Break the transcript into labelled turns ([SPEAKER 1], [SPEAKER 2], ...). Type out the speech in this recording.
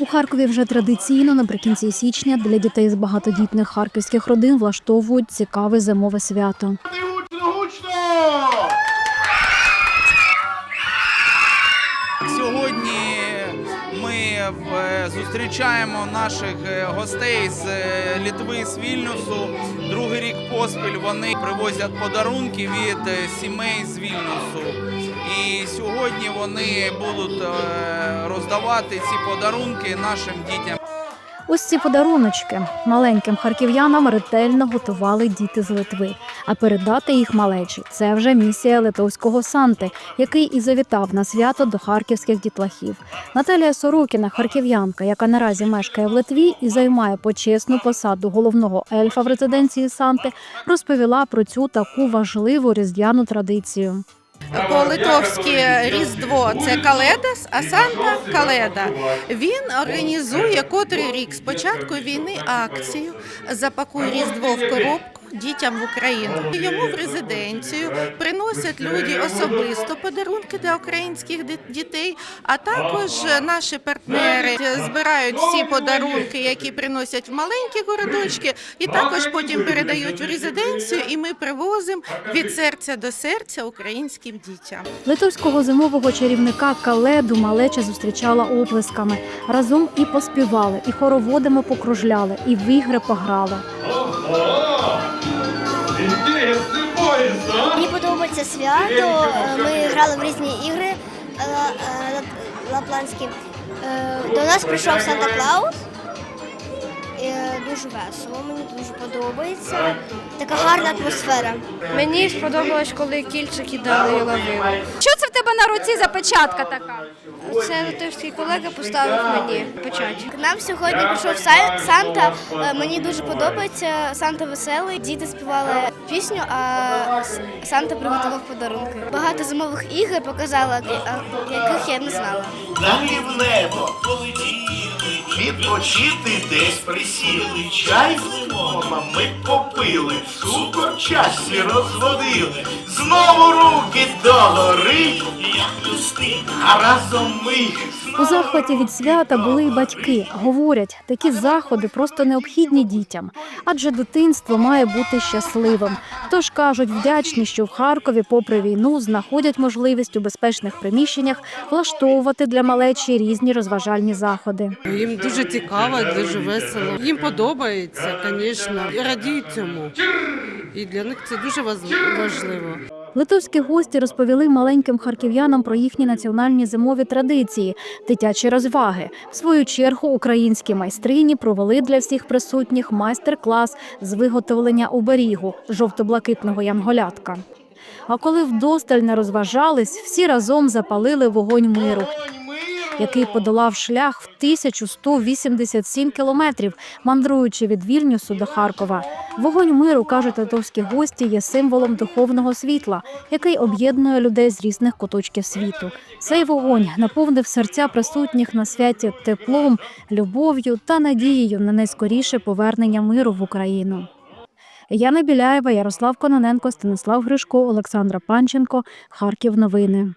[SPEAKER 1] У Харкові вже традиційно наприкінці січня для дітей з багатодітних харківських родин влаштовують цікаве зимове свято.
[SPEAKER 2] Гучно, гучно!
[SPEAKER 3] Сьогодні ми е, зустрічаємо наших е, гостей з е, Літви, з Вільнюсу. Другий рік поспіль вони привозять подарунки від е, сімей з Вільнюсу. І сьогодні вони будуть е, роздавати ці подарунки нашим дітям.
[SPEAKER 1] Ось ці подаруночки маленьким харків'янам ретельно готували діти з Литви. А передати їх малечі це вже місія литовського Санти, який і завітав на свято до харківських дітлахів. Наталія Сорокіна, харків'янка, яка наразі мешкає в Литві і займає почесну посаду головного ельфа в резиденції Санти, розповіла про цю таку важливу різдвяну традицію.
[SPEAKER 4] По-литовськи Різдво це Каледас, а Санта Каледа. Він організує котрий рік з початку війни акцію Запакуй Різдво в коробку. Дітям в Україну йому в резиденцію приносять люди особисто подарунки для українських дітей. А також наші партнери збирають всі подарунки, які приносять в маленькі городочки, і також потім передають в резиденцію. І ми привозимо від серця до серця українським дітям.
[SPEAKER 1] Литовського зимового чарівника Каледу малеча зустрічала оплесками. Разом і поспівали, і хороводами покружляли, і в ігри пограли.
[SPEAKER 5] Мені подобається свято. Ми грали в різні ігри е, е, лап- лапландські. Е, До нас прийшов Санта Клаус. Дуже весело, мені дуже подобається. Така гарна атмосфера.
[SPEAKER 6] Мені сподобалось, коли кільчики дали і ловили.
[SPEAKER 7] В тебе на руці за печатка така?
[SPEAKER 6] Це литовський колега поставив мені печать.
[SPEAKER 5] К нам сьогодні прийшов Санта. Е, Мені дуже подобається. Санта веселий. Діти співали пісню, а Санта приготував подарунки. Багато зимових ігор показала, яких я не знала.
[SPEAKER 8] Далі в небо полетіли, відпочити десь присіли, чай лимоном ми попили, цукор часі розводили, знову руки догори, як люсти, а разом ми
[SPEAKER 1] У захваті від свята були й батьки. Говорять, такі заходи просто необхідні дітям, адже дитинство має бути щасливим. Тож кажуть, вдячні, що в Харкові, попри війну, знаходять можливість у безпечних приміщеннях влаштовувати для малечі різні розважальні заходи.
[SPEAKER 9] Їм дуже цікаво, дуже весело. Їм подобається, звісно, і радіють цьому. І для них це дуже важливо.
[SPEAKER 1] Литовські гості розповіли маленьким харків'янам про їхні національні зимові традиції, дитячі розваги. В свою чергу українські майстрині провели для всіх присутніх майстер-клас з виготовлення оберігу жовто-блакитного янголятка. А коли вдосталь не розважались, всі разом запалили вогонь миру, який подолав шлях в 1187 кілометрів, мандруючи від Вільнюсу до Харкова. Вогонь миру, кажуть литовські гості, є символом духовного світла, який об'єднує людей з різних куточків світу. Цей вогонь наповнив серця присутніх на святі теплом, любов'ю та надією на найскоріше повернення миру в Україну. Яна Біляєва, Ярослав Кононенко, Станислав Гришко, Олександра Панченко. Харків. Новини.